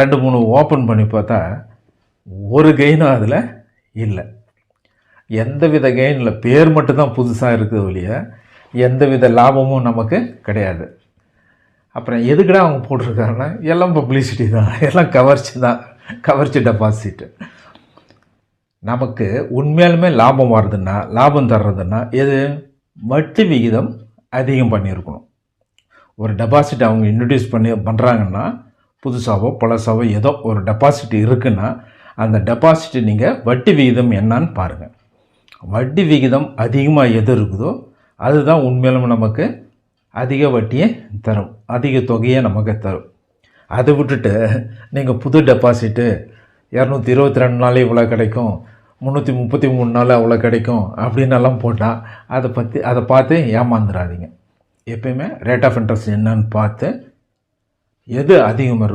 ரெண்டு மூணு ஓப்பன் பண்ணி பார்த்தா ஒரு கெயினும் அதில் இல்லை. எந்தவித கெயினில் பேர் மட்டும்தான் புதுசாக இருக்குது ஒழிய எந்தவித லாபமும் நமக்கு கிடையாது. அப்புறம் எதுக்கடா அவங்க போட்டிருக்காங்கன்னா எல்லாம் பப்ளிசிட்டி தான். எல்லாம் கவர்ச்சி தான். கவர்ச்சி டெபாசிட்டு நமக்கு உண்மையாலுமே லாபம் வருதுன்னா லாபம் தர்றதுன்னா எது? வட்டி விகிதம் அதிகம் பண்ணியிருக்கணும். ஒரு டெபாசிட் அவங்க இன்ட்ரடியூஸ் பண்ணி பண்ணுறாங்கன்னா புதுசாகவோ பழசாவோ ஏதோ ஒரு டெபாசிட் இருக்குன்னா அந்த டெபாசிட் நீங்கள் வட்டி விகிதம் என்னான்னு பாருங்கள் வட்டி விகிதம் அதிகமாக எது இருக்குதோ அதுதான் உண்மையிலும் நமக்கு அதிக வட்டியை தரும். அதிக தொகையை நமக்கு தரும். அதை விட்டுட்டு நீங்கள் புது டெபாசிட்டு இரநூத்தி இருபத்தி ரெண்டு நாள் இவ்வளோ கிடைக்கும் முந்நூற்றி முப்பத்தி மூணு நாள் அவ்வளோ கிடைக்கும் அப்படின்னு எல்லாம் போட்டால் அதை பற்றி அதை பார்த்து ஏமாந்துடாதீங்க எப்பயுமே ரேட் ஆஃப் இன்ட்ரெஸ்ட் என்னன்னு பார்த்து எது அதிகமாக இருக்கும்